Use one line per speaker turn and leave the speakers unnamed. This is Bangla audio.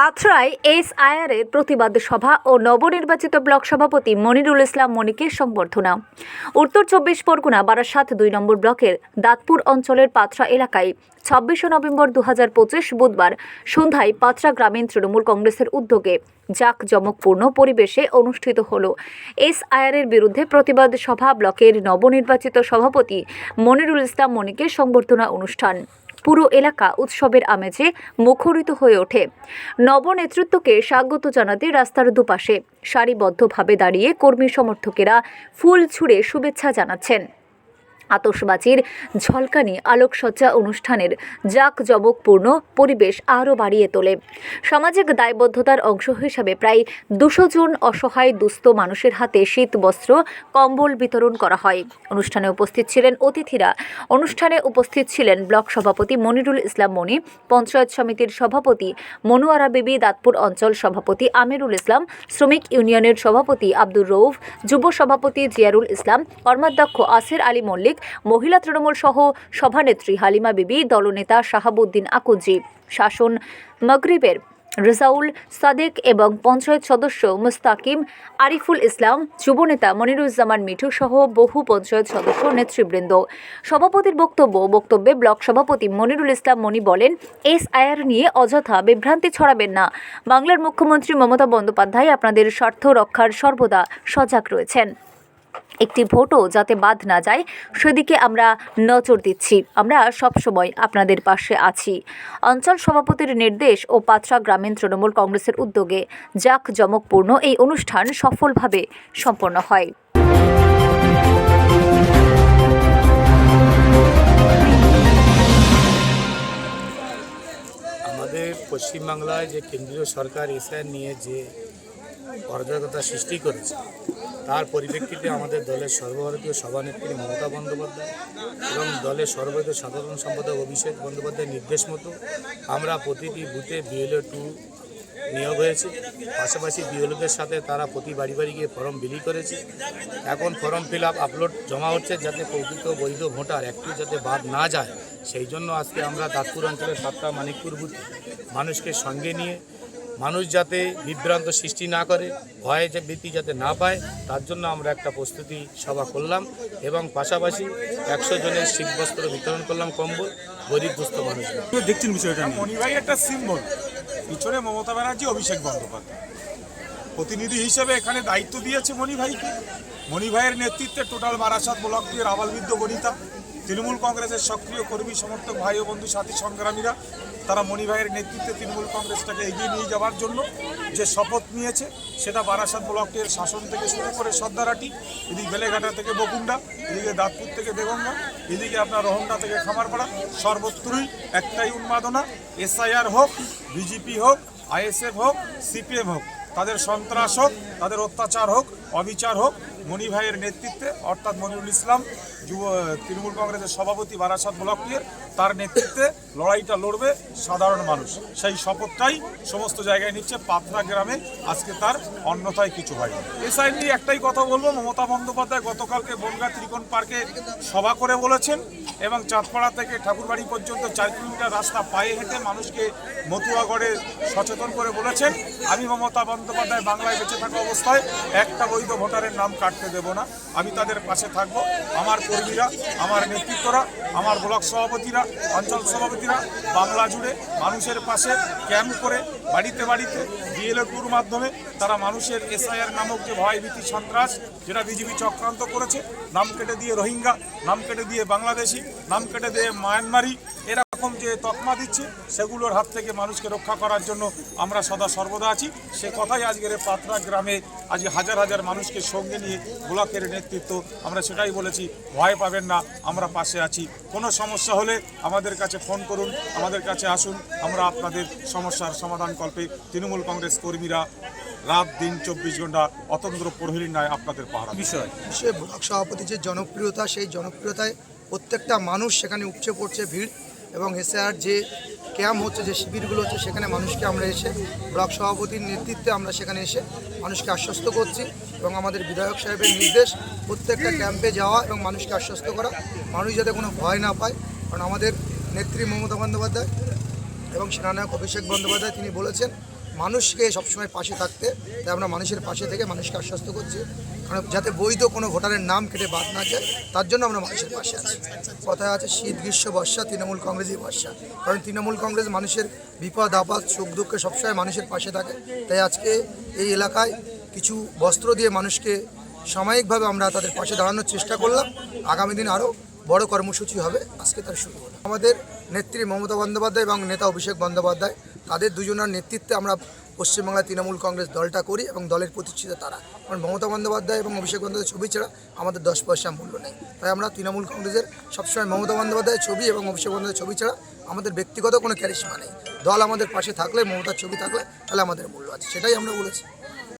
পাথরায় এর প্রতিবাদ সভা ও নবনির্বাচিত ব্লক সভাপতি মনিরুল ইসলাম মনিকে সংবর্ধনা। উত্তর চব্বিশ পরগনা বারাসাত দুই নম্বর ব্লকের দাঁতপুর অঞ্চলের পাথরা এলাকায় ছাব্বিশে নভেম্বর দু হাজার পঁচিশ বুধবার সন্ধ্যায় পাথরা গ্রামীণ তৃণমূল কংগ্রেসের উদ্যোগে জাঁকজমকপূর্ণ পরিবেশে অনুষ্ঠিত হল। এসআইআর এর বিরুদ্ধে প্রতিবাদ সভা ব্লকের নবনির্বাচিত সভাপতি মনিরুল ইসলাম মনিকে সংবর্ধনা অনুষ্ঠান। পুরো এলাকা উৎসবের আমেজে মুখরিত হয়ে ওঠে। নবনেতৃত্বকে স্বাগত জানাতে রাস্তার দুপাশে সারিবদ্ধভাবে দাঁড়িয়ে কর্মী সমর্থকেরা ফুল ছুঁড়ে শুভেচ্ছা জানাচ্ছেন। আতসবাজির ঝলকানি আলোকসজ্জা অনুষ্ঠানের জাঁকজমকপূর্ণ পরিবেশ আরও বাড়িয়ে তোলে। সামাজিক দায়বদ্ধতার অংশ হিসাবে প্রায় দুশো জন অসহায় দুস্থ মানুষের হাতে শীত বস্ত্র, কম্বল বিতরণ করা হয়। অনুষ্ঠানে উপস্থিত ছিলেন অতিথিরা। অনুষ্ঠানে উপস্থিত ছিলেন ব্লক সভাপতি মনিরুল ইসলাম মনি পঞ্চায়েত সমিতির সভাপতি মনোয়ারা বিবি, দাঁতপুর অঞ্চল সভাপতি আমিরুল ইসলাম, শ্রমিক ইউনিয়নের সভাপতি আব্দুর রৌফ যুব সভাপতি জিয়ারুল ইসলাম, কর্মাধ্যক্ষ আসির আলী মল্লিক মহিলা তৃণমূল সহ সভানেত্রী হালিমা বিবি, দলনেতা শাহাবুদ্দিন আকুজি শাসন মগরিবের রেজাউল সাদেক এবং পঞ্চায়েত সদস্য মুস্তাকিম আরিফুল ইসলাম, যুবনেতা মনিরুজ্জামান মিঠু সহ বহু পঞ্চায়েত সদস্য নেতৃবৃন্দ। সভাপতির বক্তব্য, বক্তব্যে ব্লক সভাপতি মনিরুল ইসলাম মনি বলেন এস এসআইআর নিয়ে অযথা বিভ্রান্তি ছড়াবেন না। বাংলার মুখ্যমন্ত্রী মমতা বন্দ্যোপাধ্যায় আপনাদের স্বার্থ রক্ষার সর্বদা সজাগ রয়েছেন। একটি ভোটও যাতে বাদ না যায়, সেদিকে আমরা নজর দিচ্ছি। আমরা সবসময় আপনাদের পাশে আছি। অঞ্চল সভাপতির নির্দেশ ও পাত্রা গ্রামীণ তৃণমূল কংগ্রেসের উদ্যোগে জাঁকজমকপূর্ণ এই অনুষ্ঠান সফলভাবে সম্পন্ন হয়।
আমাদের পশ্চিমবাংলায় যে কেন্দ্রীয় সরকার এসআইআর নিয়ে যে অরাজকতা সৃষ্টি করেছে তার পরিপ্রেক্ষিতে আমাদের দলের সর্বভারতীয় সভানেত্রী মমতা বন্দ্যোপাধ্যায় এবং দলের সর্বভারতীয় সাধারণ সম্পাদক অভিষেক বন্দ্যোপাধ্যায়ের নির্দেশ মতো আমরা প্রতিটি বুথে বিএলও টু নিয়োগ হয়েছে। পাশাপাশি বিএলওদের সাথে তারা প্রতি বাড়ি বাড়ি গিয়ে ফর্ম বিলি করেছে। এখন ফর্ম ফিল আপ আপলোড জমা হচ্ছে যাতে প্রকৃত বৈধ ভোটার একটু যাতে বাদ না যায়। সেই জন্য আজকে আমরা দাঁতপুর অঞ্চলের সাতটা মানিকপুর বুথে মানুষকে সঙ্গে নিয়ে মানুষ যাতে বিভ্রান্ত সৃষ্টি না করে ভয়ে যে ভীতি যাতে না পায় তার জন্য আমরা একটা প্রস্তুতি সভা করলাম এবং পাশাপাশি একশো জনের শীতবস্ত্র বিতরণ করলাম কম্বল গরিব দুস্থ
কীভাবে দেখছেন বিষয়টা
মণিভাই একটা সিম্বল পিছনে মমতা ব্যানার্জি অভিষেক বন্দ্যোপাধ্যায়। প্রতিনিধি হিসেবে এখানে দায়িত্ব দিয়েছে মণিভাইকে মণিভাইয়ের নেতৃত্বে টোটাল বারাসাত ব্লক দিয়ে আবালবৃদ্ধ গণিতা। তৃণমূল কংগ্রেসের সক্রিয় কর্মী, সমর্থক, ভাই ও বন্ধু, সাথী সংগ্রামীরা, তারা মণিভাইয়ের নেতৃত্বে তৃণমূল কংগ্রেসটাকে এগিয়ে নিয়ে যাওয়ার জন্য যে শপথ নিয়েছে, সেটা বারাসাত ব্লকের শাসন থেকে শুরু করে সর্দারাটি এদিকে বেলেঘাটা থেকে বকুন্ডা এদিকে দাঁতপুর থেকে বেগঙ্গা, এদিকে আপনার রোহঙ্গা থেকে খামারপাড়া, সর্বত্রই একটাই উন্মাদনা, এসআইআর হোক, বিজেপি হোক, আইএসএফ হোক, সিপিএম হোক, তাদের সন্ত্রাস হোক, তাদের অত্যাচার হোক, অবিচার হোক মণি ভাইয়ের নেতৃত্বে, অর্থাৎ মনিরুল ইসলাম যুব, তৃণমূল কংগ্রেসের সভাপতি বারাসাত ব্লকের, তার নেতৃত্বে লড়াইটা লড়বে সাধারণ মানুষ। সেই শপথটাই সমস্ত জায়গায় নিচ্ছে পাথরা গ্রামে আজকে তার অন্যথায় কিছু হয় এসআই নিয়ে একটাই কথা বলব, মমতা বন্দ্যোপাধ্যায় গতকালকে বনগা ত্রিকোণ পার্কে সভা করে বলেছেন এবং চাঁদপাড়া থেকে ঠাকুরবাড়ি পর্যন্ত চার কিলোমিটার রাস্তা পায়ে হেঁটে মানুষকে মতুয়াগড়ে সচেতন করে বলেছেন, আমি মমতা বন্দ্যোপাধ্যায় বাংলায় বেঁচে থাকা অবস্থায় একটা বৈধ ভোটারের নাম কাটতে দেব না। আমি তাদের পাশে থাকব। আমার কর্মীরা আমার নেতৃত্বরা, আমার ব্লক সভাপতিরা, অঞ্চল সভাপতিরা, বাংলা জুড়ে মানুষের পাশে ক্যাম্প করে বাড়িতে বাড়িতে ডিএলএফুর মাধ্যমে তারা মানুষের এসআইআর নামক যে ভয়ভীতি সন্ত্রাস, যেটা বিজেপি চক্রান্ত করেছে, নাম কেটে দিয়ে রোহিঙ্গা, নাম কেটে দিয়ে বাংলাদেশি, নাম কেটে দিয়ে মায়ানমারি এরকম যে তকমা দিচ্ছে সেগুলোর হাত থেকে মানুষকে রক্ষা করার জন্য আমরা সদা সর্বদা আছি। সে কথাই আজকের পাতরা গ্রামে আজ হাজার হাজার মানুষকে সঙ্গে নিয়ে ব্লকের নেতৃত্ব আমরা সেটাই বলেছি ভয় পাবেন না আমরা পাশে আছি। কোনো সমস্যা হলে আমাদের কাছে ফোন করুন আমাদের কাছে আসুন আমরা আপনাদের সমস্যার সমাধান কল্পে তৃণমূল কংগ্রেস কর্মীরা রাত দিন চব্বিশ ঘণ্টা অতন্ত্র প্রহরীর ন্যায় আপনাদের পাহারা
বিষয়।
সে ব্লক সভাপতি যে জনপ্রিয়তা সেই জনপ্রিয়তায় প্রত্যেকটা মানুষ সেখানে উপচে পড়ছে ভিড়। এবং এসআর যে ক্যাম্প হচ্ছে, যে শিবিরগুলো হচ্ছে, সেখানে মানুষকে আমরা এসে, ব্লক সভাপতির নেতৃত্বে আমরা সেখানে এসে মানুষকে আশ্বস্ত করছি এবং আমাদের বিধায়ক সাহেবের নির্দেশ, প্রত্যেকটা ক্যাম্পে যাওয়া এবং মানুষকে আশ্বস্ত করা। মানুষ যাতে কোনো ভয় না পায়, কারণ আমাদের নেত্রী মমতা বন্দ্যোপাধ্যায় এবং সেনানায়ক অভিষেক বন্দ্যোপাধ্যায় তিনি বলেছেন মানুষকে সবসময় পাশে থাকতে, তাই আমরা মানুষের পাশে থেকে মানুষকে আশ্বস্ত করছি। কারণ যাতে বৈধ কোনো ভোটারের নাম কেটে বাদ না যায়, তার জন্য আমরা মানুষের পাশে আছি। কথায় আছে, শীত, গ্রীষ্ম, বর্ষা, তৃণমূল কংগ্রেসই বর্ষা। কারণ তৃণমূল কংগ্রেস মানুষের বিপদ, আপদ, সুখ, দুঃখে সবসময় মানুষের পাশে থাকে। তাই আজকে এই এলাকায় কিছু বস্ত্র দিয়ে মানুষকে সাময়িকভাবে আমরা তাদের পাশে দাঁড়ানোর চেষ্টা করলাম। আগামী দিন আরও বড় কর্মসূচি হবে। আজকে তার শুরু আমাদের নেত্রী মমতা বন্দ্যোপাধ্যায় এবং নেতা অভিষেক বন্দ্যোপাধ্যায় তাদের দুজনের নেতৃত্বে আমরা পশ্চিমবাংলায় তৃণমূল কংগ্রেস দলটা করি এবং দলের প্রতিষ্ঠিত তারা। কারণ মমতা বন্দ্যোপাধ্যায় এবং অভিষেক বন্দ্যোপাধ্যায় ছবি ছাড়া আমাদের দশ পয়সা মূল্য নেই। তাই আমরা তৃণমূল কংগ্রেসের সবসময় মমতা বন্দ্যোপাধ্যায়ের ছবি এবং অভিষেক বন্দ্যোপাধ্যায়ের ছবি ছাড়া আমাদের ব্যক্তিগত কোনো ক্যারিশমা নেই। দল আমাদের পাশে থাকলে, মমতার ছবি থাকলে তাহলে আমাদের মূল্য আছে, সেটাই আমরা বলেছি।